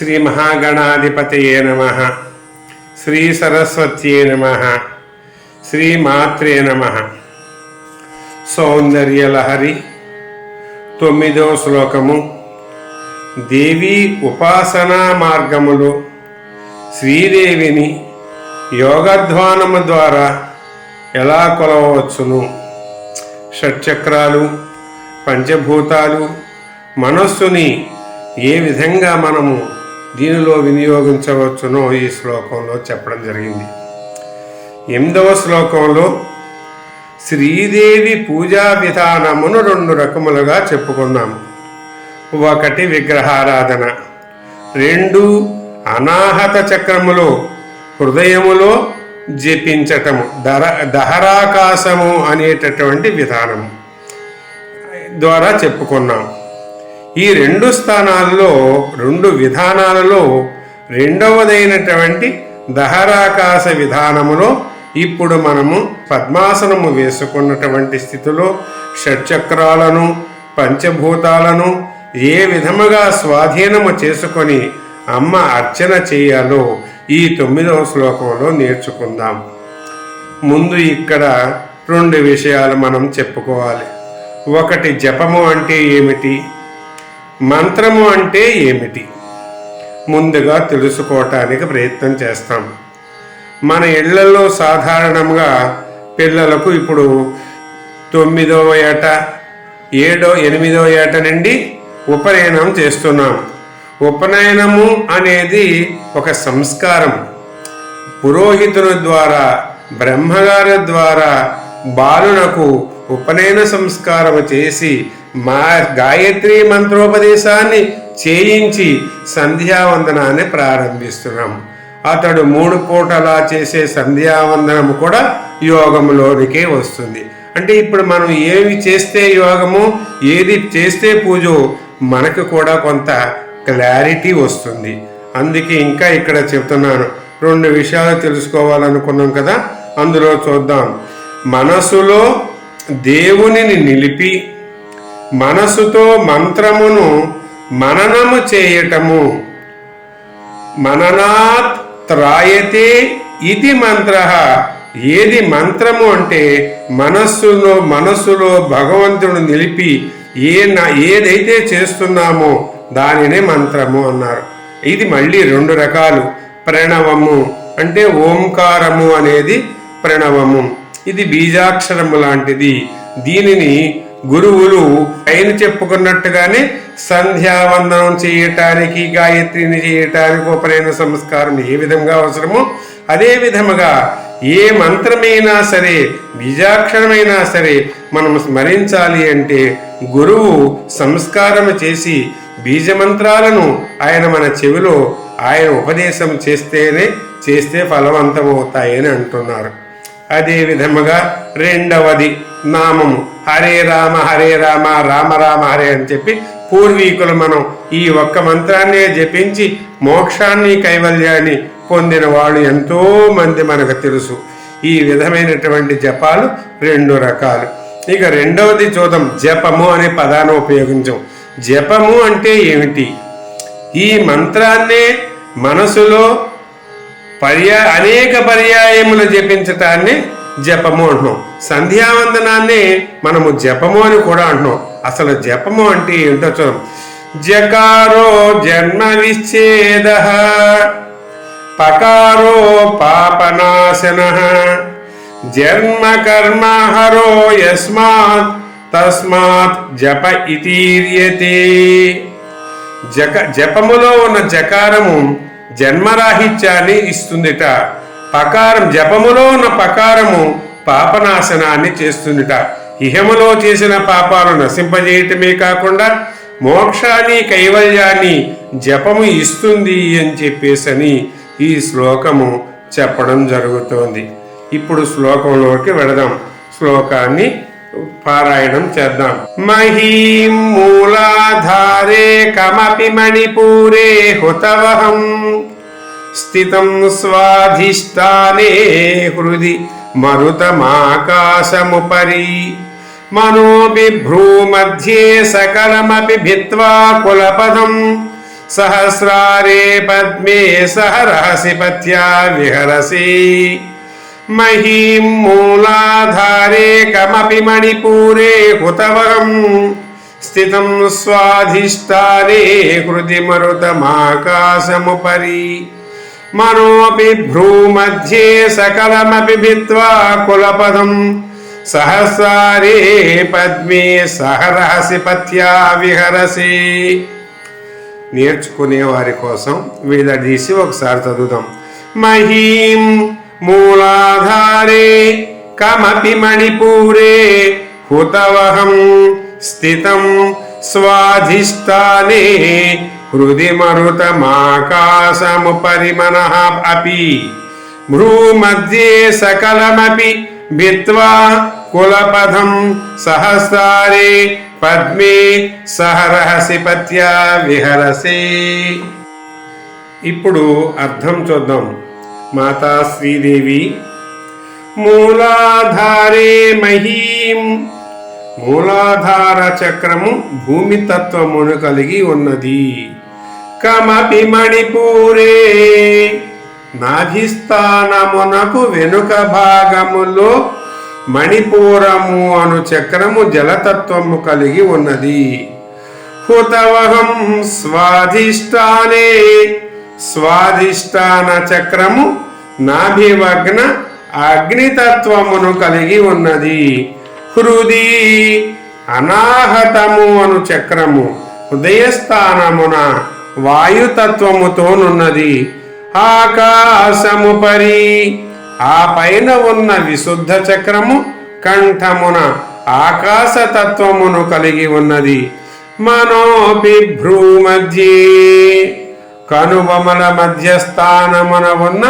శ్రీ మహాగణాధిపతయే నమ శ్రీ సరస్వత్యే నమ శ్రీ మాత్రే నమ సౌందర్యలహరి తొమ్మిదో శ్లోకము దేవీ ఉపాసనా మార్గములు శ్రీదేవిని యోగధ్వానము ద్వారా ఎలా కొలవచ్చును షట్చక్రాలు పంచభూతాలు మనస్సుని ఏ విధంగా మనము దీనిలో వినియోగించవచ్చునో ఈ శ్లోకంలో చెప్పడం జరిగింది. ఎనిమిదవ శ్లోకంలో శ్రీదేవి పూజా విధానమును రెండు రకములుగా చెప్పుకున్నాము. ఒకటి విగ్రహారాధన రెండు అనాహత చక్రములో హృదయములో జపించటము దర దహరాకాశము అనేటటువంటి విధానము ద్వారా చెప్పుకున్నాం ఈ రెండు స్థానాల్లో రెండు విధానాలలో రెండవదైనటువంటి దహరాకాశ విధానములో ఇప్పుడు మనము పద్మాసనము వేసుకున్నటువంటి స్థితిలో షట్చక్రాలను పంచభూతాలను ఏ విధముగా స్వాధీనము చేసుకొని అమ్మ అర్చన చేయాలో ఈ తొమ్మిదవ శ్లోకంలో నేర్చుకుందాం. ముందు ఇక్కడ రెండు విషయాలు మనం చెప్పుకోవాలి. ఒకటి జపము అంటే ఏమిటి? మంత్రము అంటే ఏమిటి? ముందుగా తెలుసుకోవటానికి ప్రయత్నం చేస్తాం. మన ఇళ్ళలో సాధారణంగా పిల్లలకు ఇప్పుడు తొమ్మిదవ ఏట ఏడో ఎనిమిదవ ఏట నుండి ఉపనయనం చేస్తున్నాం. ఉపనయనము అనేది ఒక సంస్కారం. పురోహితుని ద్వారా బ్రహ్మగారి ద్వారా బాలునకు ఉపనయన సంస్కారం చేసి మా గాయత్రి మంత్రోపదేశాన్ని చేయించి సంధ్యావందనాన్ని ప్రారంభిస్తున్నాం. అతడు మూడు పూటలా చేసే సంధ్యావందనము కూడా యోగములోనికే వస్తుంది. అంటే ఇప్పుడు మనం ఏమి చేస్తే యోగము ఏది చేస్తే పూజో మనకు కూడా కొంత క్లారిటీ వస్తుంది. అందుకే ఇంకా ఇక్కడ చెప్తున్నాను. రెండు విషయాలు తెలుసుకోవాలనుకున్నాం కదా అందులో చూద్దాం. మనసులో దేవునిని నిలిపి మనసుతో మంత్రమును మననము చేయటము. మననాత్ త్రాయతే ఇది మంత్ర. ఏది మంత్రము అంటే మనస్సులో మనస్సులో భగవంతుడు నిలిపి ఏ నా- ఏదైతే చేస్తున్నామో దానినే మంత్రము అన్నారు. ఇది మళ్ళీ రెండు రకాలు. ప్రణవము అంటే ఓంకారము అనేది ప్రణవము. ఇది బీజాక్షరము లాంటిది. దీనిని గురువులు పైన చెప్పుకున్నట్టుగానే సంధ్యావందనం చేయటానికి గాయత్రిని చేయటానికి ఉపనయన సంస్కారం ఏ విధంగా అవసరమో అదే విధముగా ఏ మంత్రమైనా సరే బీజాక్షరమైనా సరే మనం స్మరించాలి అంటే గురువు సంస్కారం చేసి బీజమంత్రాలను ఆయన మన చెవిలో ఆయన ఉపదేశం చేస్తేనే చేస్తే ఫలవంతమవుతాయని అంటున్నారు. అదే విధముగా రెండవది నామము. హరే రామ హరే రామ రామ రామ హరే అని చెప్పి పూర్వీకులు మనం ఈ ఒక్క మంత్రాన్నే జపించి మోక్షాన్ని కైవల్యాన్ని పొందిన వాళ్ళు ఎంతో మంది మనకు తెలుసు. ఈ విధమైనటువంటి జపాలు రెండు రకాలు. ఇక రెండవది చూద్దాం. జపము అనే పదాన్ని ఉపయోగించాం. జపము అంటే ఏమిటి? ఈ మంత్రాన్నే మనసులో పర్యా అనేక పర్యాయములు జపించటాన్ని జపము అంటున్నాం. సంధ్యావందనాన్ని మనము జపము అని కూడా అంటున్నాం. అసలు జపము అంటే ఏంటో చూద్దాం జకారో జన్మ విచ్ఛేద పకారో పాపనాశన జన్మ కర్మ హరో యస్మాత్ తస్మాత్ జప ఇతీర్యతే. జక జపములో ఉన్న జకారము జన్మరాహిత్యాన్ని ఇస్తుందిట. పకారం జపములో ఉన్న పకారము పాపనాశనాన్ని చేస్తుందిట. ఇహములో చేసిన పాపాలు నశింపజేయటమే కాకుండా మోక్షాన్ని కైవల్యాన్ని జపము ఇస్తుంది అని చెప్పేసని ఈ శ్లోకము చెప్పడం జరుగుతోంది. ఇప్పుడు శ్లోకంలోకి వెళదాం. శ్లోకాన్ని పారాయణం చేద్దాం. మహీం మూలాధారే కమపి మణిపూరే హుతవహం. స్థితం స్వాధిష్టానే హృది మరుతమాకాశముపరి. మనోబిభ్రూమధ్యే సకలమపి భిత్వా కులపదం. సహస్రారే పద్మే సహరహసి పత్యా విహరసి. महीं मूलाधारे कमपि मणिपूरे हुतवहम् स्थितं स्वाधिष्ठाने हृदि मरुतमाकाशमुपरि मनोऽपि भ्रूमध्ये सकलमपि भित्त्वा कुलपदं सहसारे పద్మే సహరహసి పథ్యా విహరసి నేర్చుకునే వారి కోసం వీళ్ళ దీసి ఒకసారి చదువుదాం మహీం మూలాధారే కమపి మణిపూరే హుతవహం స్థితం స్వాధిష్టానే హృది మరుతమాకాశముపరిమణ అపి. భ్రూమధ్యే సకలమపి భిత్వా కులపథం సహస్రారే పద్మే సహరహసి పత్యా విహరసే. ఇప్పుడు అర్థం చూద్దాం. మాతా శ్రీదేవి. మూలాధారే మహీం. మూలాధార చక్రము భూమి తత్వమును కలిగి ఉన్నది. కమపి మణిపూరే. నాభిస్థానమునకు వెనుక భాగములో మణిపూరము అను చక్రము జలతత్వము కలిగి ఉన్నది. హుతవహం స్వాధిష్టానే. స్వాధిష్టాన చక్రము నాభివగ్న అగ్నితత్వమును కలిగి ఉన్నది. హృది అనాహతము అను చక్రము హృదయస్థానమున వాయుతత్వముతోనున్నది. ఆకాశము పరి ఆ పైన ఉన్న విశుద్ధ చక్రము కంఠమున ఆకాశతత్వమును కలిగి ఉన్నది. మనోపి భ్రూమధ్యే కనుబొమల మధ్యస్థానమున ఉన్న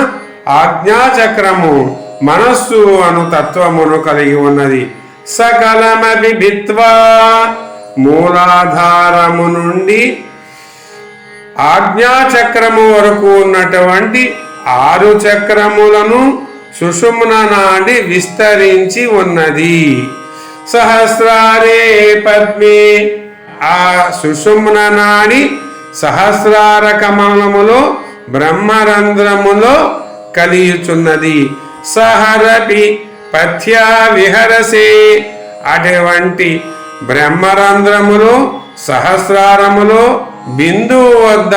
ఆజ్ఞాచక్రము మనస్సు అను తత్వమును కలిగి ఉన్నది. సకలమపి భిత్వా మూలాధారము నుండి ఆజ్ఞాచక్రము వరకు ఉన్నటువంటి ఆరు చక్రములను సుషుమ్న నాడి విస్తరించి ఉన్నది. సహస్రారే పద్మే ఆ సుషుమ్న నాడి సహస్రార కమలములో బ్రహ్మరంధ్రములో కలియుచున్నది. సహరపి పథ్యా విహరసే అటువంటి బ్రహ్మరంధ్రములో సహస్రారములో బిందువు వద్ద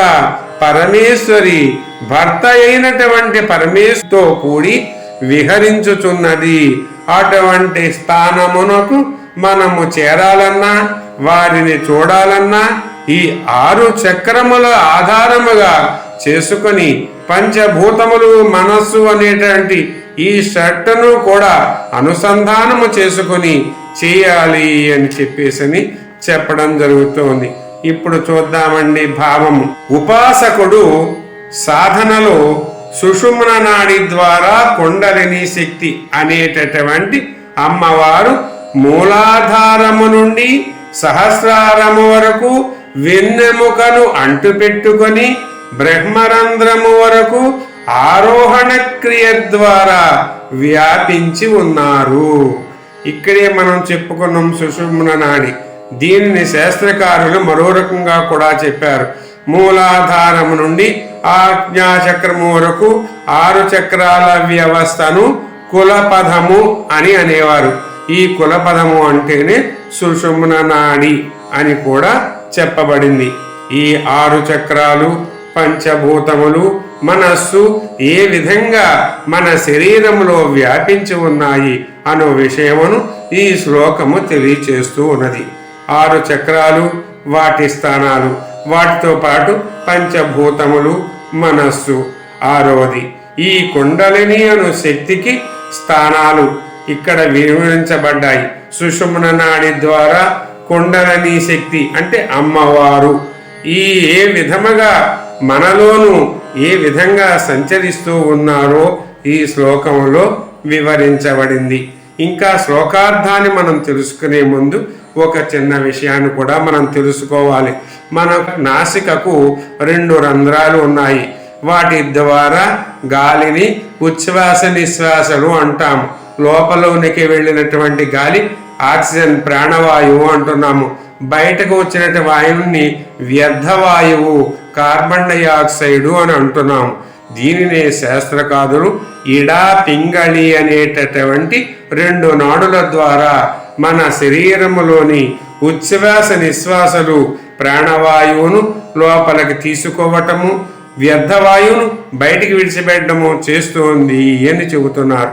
పరమేశ్వరి భర్త అయినటువంటి పరమేశ్వరితో కూడి విహరించుచున్నది. అటువంటి స్థానమునకు మనము చేరాలన్నా వారిని చూడాలన్నా ఈ ఆరు చక్రముల ఆధారముగా చేసుకొని పంచభూతములు మనస్సు అనేటువంటి ఈ షట్టును కూడా అనుసంధానము చేసుకొని చేయాలి అని చెప్పేసని చెప్పడం జరుగుతోంది. ఇప్పుడు చూద్దామండి భావము. ఉపాసకుడు సాధనలో సుషుమ్న నాడి ద్వారా కుండలిని శక్తి అనేటటువంటి అమ్మవారు మూలాధారము నుండి సహస్రారము వరకు వెన్నెముకను అంటుపెట్టుకొని బ్రహ్మరంధ్రము వరకు ఆరోహణ క్రియ ద్వారా వ్యాపించి ఉన్నారు. ఇక్కడే మనం చెప్పుకున్నాం సుషుమ్న నాడి దీనిని శాస్త్రకారులు మరో రకంగా కూడా చెప్పారు. మూలాధారము నుండి ఆజ్ఞాచక్రము వరకు ఆరు చక్రాల వ్యవస్థను కులపదము అని అనేవారు. ఈ కులపదము అంటేనే సుషుమ్న నాడి అని కూడా చెప్పబడింది. ఈ ఆరు చక్రాలు పంచభూతములు మనస్సు ఏ విధంగా మన శరీరంలో వ్యాపించి ఉన్నాయి అను విషయమును ఈ శ్లోకము తెలియచేస్తూ ఉన్నది. ఆరు చక్రాలు వాటి స్థానాలు వాటితో పాటు పంచభూతములు మనస్సు. ఆరోది ఈ కుండలిని అను శక్తికి స్థానాలు. ఇక్కడ వినియోగించబడ్డాయి సుషుమ్న నాడి ద్వారా కొండరని శక్తి అంటే అమ్మవారు. ఈ ఏ విధముగా మనలోను ఏ విధంగా సంచరిస్తూ ఉన్నారో ఈ శ్లోకంలో వివరించబడింది. ఇంకా శ్లోకార్థాన్ని మనం తెలుసుకునే ముందు ఒక చిన్న విషయాన్ని కూడా మనం తెలుసుకోవాలి. మన నాసికకు రెండు రంధ్రాలు ఉన్నాయి. వాటి ద్వారా గాలిని ఉచ్ఛ్వాస నిశ్వాసలు అంటాము. లోపలోనికి వెళ్ళినటువంటి గాలి ఆక్సిజన్ ప్రాణవాయువు అంటున్నాము. బయటకు వచ్చినటువంటి వాయువుని వ్యర్థ వాయువు కార్బన్ డైఆక్సైడు అని అంటున్నాము. దీనినే శాస్త్రకారులు ఇడా పింగళి అనేటటువంటి రెండు నాడుల ద్వారా మన శరీరములోని ఉచ్ఛ్వాస నిశ్వాసలు ప్రాణవాయువును లోపలికి తీసుకోవటము వ్యర్థవాయువును బయటికి విడిచిపెట్టడము చేస్తుంది అని చెబుతున్నారు.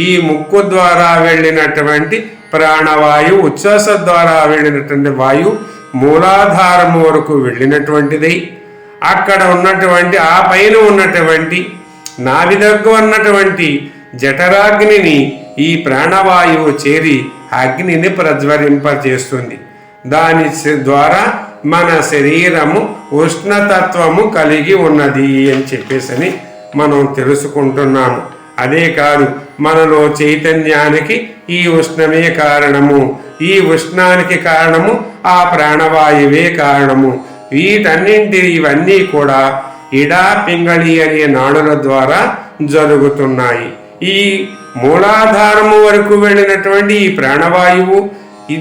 ఈ ముక్కు ద్వారా వెళ్ళినటువంటి ప్రాణవాయువు ఉచ్ఛ్వాస ద్వారా వెళ్ళినటువంటి వాయువు మూలాధారం వరకు వెళ్ళినటువంటిది. అక్కడ ఉన్నటువంటి ఆ పైన ఉన్నటువంటి నాభి దగ్గర ఉన్నటువంటి జఠరాగ్నిని ఈ ప్రాణవాయువు చేరి అగ్నిని ప్రజ్వరింపజేస్తుంది. దాని ద్వారా మన శరీరము ఉష్ణతత్వము కలిగి ఉన్నది అని చెప్పేసని మనం తెలుసుకుంటున్నాము. అదే కాదు మనలో చైతన్యానికి ఈ ఉష్ణమే కారణము. ఈ ఉష్ణానికి కారణము ఆ ప్రాణవాయువే కారణము. వీటన్నింటి ఇవన్నీ కూడా ఇడా పింగళి అనే నాడుల ద్వారా జరుగుతున్నాయి. ఈ మూలాధారము వరకు వెళ్ళినటువంటి ఈ ప్రాణవాయువు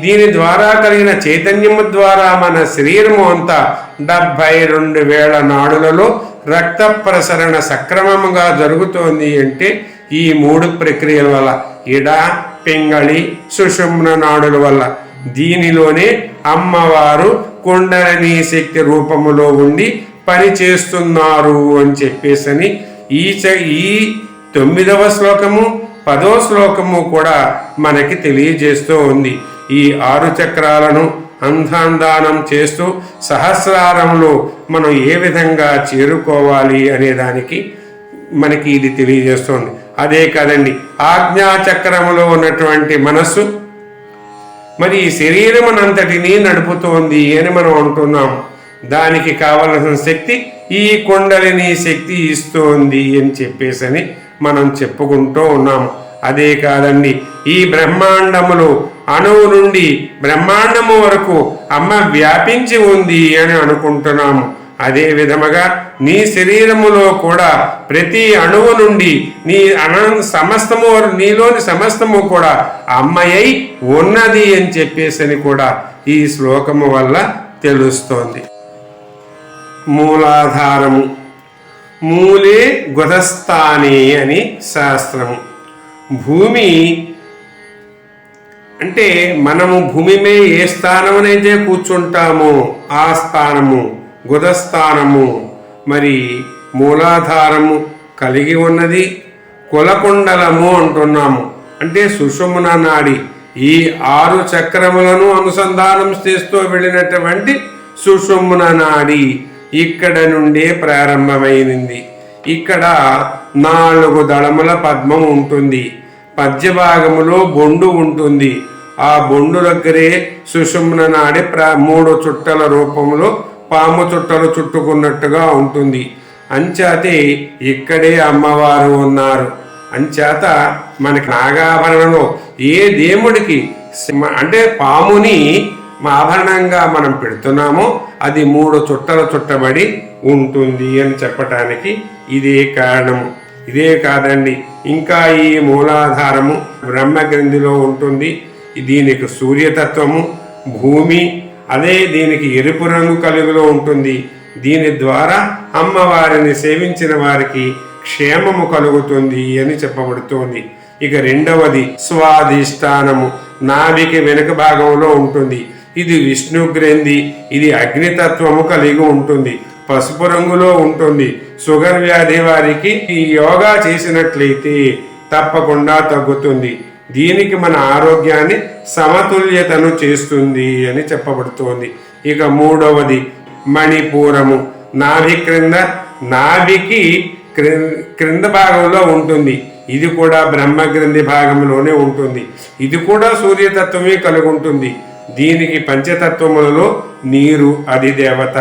దీని ద్వారా కలిగిన చైతన్యము ద్వారా మన శరీరము అంతా డెబ్బై రెండు వేల నాడులలో రక్త ప్రసరణ సక్రమంగా జరుగుతోంది అంటే ఈ మూడు ప్రక్రియల వల్ల ఇడ పింగళి సుషుమ్న నాడుల వల్ల. దీనిలోనే అమ్మవారు కుండలని శక్తి రూపములో ఉండి పని చేస్తున్నారు అని చెప్పేసని ఈ చ- ఈ తొమ్మిదవ శ్లోకము పదో శ్లోకము కూడా మనకి తెలియజేస్తూ ఉంది. ఈ ఆరు చక్రాలను అంధాందానం చేస్తూ సహస్రారంలో మనం ఏ విధంగా చేరుకోవాలి అనే దానికి మనకి ఇది తెలియజేస్తుంది. అదే కాదండి ఆజ్ఞా చక్రములో ఉన్నటువంటి మనస్సు మరి ఈ శరీరమునంతటినీ నడుపుతోంది అని మనం అంటున్నాం. దానికి కావలసిన శక్తి ఈ కొండలిని శక్తి ఇస్తోంది అని చెప్పేసని మనం చెప్పుకుంటూ ఉన్నాము అదే కాదండి ఈ బ్రహ్మాండములో అణువు నుండి బ్రహ్మాండము వరకు అమ్మ వ్యాపించి ఉంది అని అనుకుంటున్నాము. అదే విధముగా నీ శరీరములో కూడా ప్రతి అణువు నుండి నీ అన సమస్తము నీలోని సమస్తము కూడా అమ్మయ్యై ఉన్నది అని చెప్పేసని కూడా ఈ శ్లోకము వల్ల తెలుస్తోంది. మూలాధారము. మూలే గుదస్థానే అని శాస్త్రము. భూమి అంటే మనము భూమి మీద ఏ స్థానమునైతే కూర్చుంటామో ఆ స్థానము గుదస్థానము మరి మూలాధారము కలిగి ఉన్నది. కులకుండలము అంటున్నాము. అంటే సుషుమున నాడి ఈ ఆరు చక్రములను అనుసంధానం చేస్తూ వెళ్ళినటువంటి సుషుమున నాడి ఇక్కడ నుండే ప్రారంభమైంది. ఇక్కడ నాలుగు దళముల పద్మం ఉంటుంది. మధ్యభాగములో బొండు ఉంటుంది. ఆ బొండు దగ్గరే సుషుమ్న నాడి ప్ర మూడు చుట్టల రూపంలో పాము చుట్టలు చుట్టుకున్నట్టుగా ఉంటుంది. అంచేతే ఇక్కడే అమ్మవారు ఉన్నారు. అంచేత మనకి నాగాభరణంలో ఏ దేవుడికి అంటే పాముని ఆభరణంగా మనం పెడుతున్నామో అది మూడు చుట్టలు చుట్టబడి ఉంటుంది అని చెప్పటానికి ఇదే కారణము. ఇదే కాదండి ఇంకా ఈ మూలాధారము బ్రహ్మగ్రంథిలో ఉంటుంది. దీనికి సూర్యతత్వము భూమి అదే దీనికి ఎరుపు రంగు కలుగులో ఉంటుంది. దీని ద్వారా అమ్మవారిని సేవించిన వారికి క్షేమము కలుగుతుంది అని చెప్పబడుతోంది. ఇక రెండవది స్వాధిష్టానము నాభికి వెనుక భాగంలో ఉంటుంది. ఇది విష్ణు గ్రంథి ఇది అగ్నితత్వము కలిగి ఉంటుంది. పసుపు రంగులో ఉంటుంది. షుగర్ వ్యాధి వారికి ఈ యోగా చేసినట్లయితే తప్పకుండా తగ్గుతుంది. దీనికి మన ఆరోగ్యాన్ని సమతుల్యతను చేస్తుంది అని చెప్పబడుతోంది. ఇక మూడవది మణిపూరము. నాభి క్రింద నాభికి క్రింద భాగంలో ఉంటుంది. ఇది కూడా బ్రహ్మగ్రంథి భాగంలోనే ఉంటుంది. ఇది కూడా సూర్యతత్వమే కలిగి ఉంటుంది దీనికి పంచతత్వములలో నీరు అది దేవత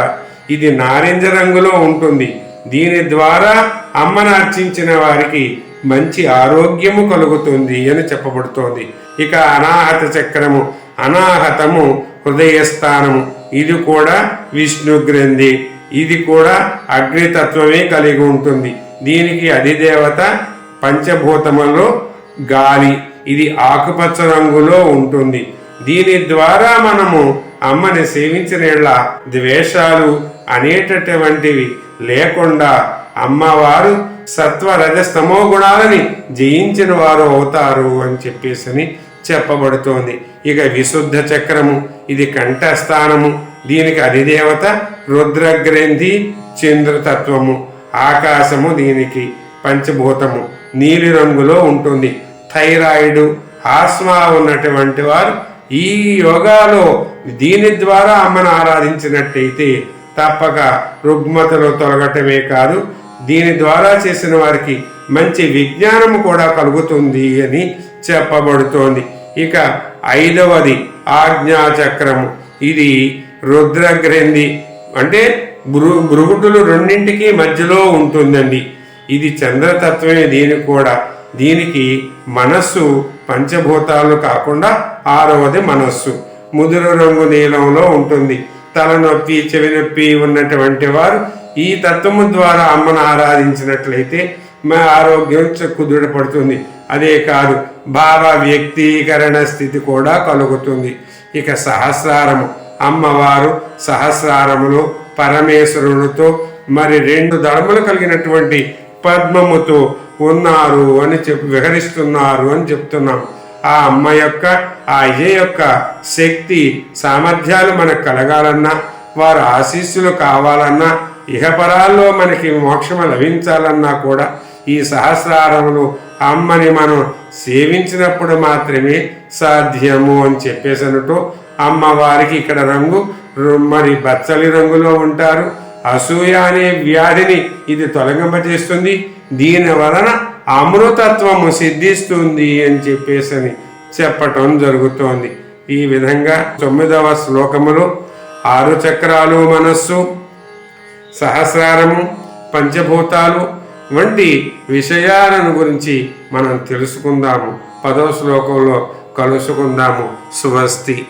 ఇది నారింజ రంగులో ఉంటుంది. దీని ద్వారా అమ్మను అర్చించిన వారికి మంచి ఆరోగ్యము కలుగుతుంది అని చెప్పబడుతోంది. ఇక అనాహత చక్రము అనాహతము హృదయస్థానము. ఇది కూడా విష్ణు గ్రంథి. ఇది కూడా అగ్నితత్వమే కలిగి ఉంటుంది. దీనికి అధిదేవత పంచభూతములో గాలి ఇది ఆకుపచ్చ రంగులో ఉంటుంది. దీని ద్వారా మనము అమ్మని సేవించిన ద్వేషాలు అనేటటువంటివి లేకుండా అమ్మవారు సత్వ రజస్తమో గుణాలని జయించిన వారు అవుతారు అని చెప్పేసి చెప్పబడుతోంది. ఇక విశుద్ధ చక్రము ఇది కంఠస్థానము. దీనికి అధిదేవత రుద్రగ్రంథి చంద్రతత్వము. ఆకాశము దీనికి పంచభూతము. నీలి రంగులో ఉంటుంది. థైరాయిడు ఆస్మా ఉన్నటువంటి వారు ఈ యోగాలో దీని ద్వారా అమ్మను ఆరాధించినట్టయితే తప్పక రుగ్మతలు తొలగటమే కాదు దీని ద్వారా చేసిన వారికి మంచి విజ్ఞానము కూడా కలుగుతుంది అని చెప్పబడుతోంది. ఇక ఐదవది ఆజ్ఞాచక్రము. ఇది రుద్రగ్రంథి అంటే భృ భృగుటులు రెండింటికి మధ్యలో ఉంటుందండి. ఇది చంద్రతత్వమే దీనికి కూడా. దీనికి మనస్సు పంచభూతాలు కాకుండా ఆరవది మనస్సు. ముదురు రంగు నీలంలో ఉంటుంది. తలనొప్పి చెవి నొప్పి ఉన్నటువంటి వారు ఈ తత్వము ద్వారా అమ్మను ఆరాధించినట్లయితే మా ఆరోగ్యం చ- దృఢపడుతుంది అదే కాదు భావ వ్యక్తీకరణ స్థితి కూడా కలుగుతుంది. ఇక సహస్రారము. అమ్మవారు సహస్రారములు పరమేశ్వరుడితో మరి రెండు ధర్మలు కలిగినటువంటి పద్మముతో ఉన్నారు అని చెప్పి విహరిస్తున్నారు అని చెప్తున్నాం ఆ అమ్మ యొక్క ఆ అయ్య యొక్క శక్తి సామర్థ్యాలు మనకు కలగాలన్నా వారు ఆశీస్సులు కావాలన్నా ఇహపరాల్లో మనకి మోక్షం లభించాలన్నా కూడా ఈ సహస్రారములు అమ్మని మనం సేవించినప్పుడు మాత్రమే సాధ్యము అని చెప్పేసినట్టు అమ్మవారికి ఇక్కడ రంగు మరి బచ్చలి రంగులో ఉంటారు. అసూయ అనే వ్యాధిని ఇది తొలగింపజేస్తుంది. దీని వలన అమృతత్వము సిద్ధిస్తుంది అని చెప్పేసి చెప్పటం జరుగుతోంది. ఈ విధంగా తొమ్మిదవ శ్లోకములో ఆరు చక్రాలు మనస్సు సహస్రారము పంచభూతాలు వంటి విషయాలను గురించి మనం తెలుసుకుందాము. పదవ శ్లోకంలో కలుసుకుందాము. స్వస్తి.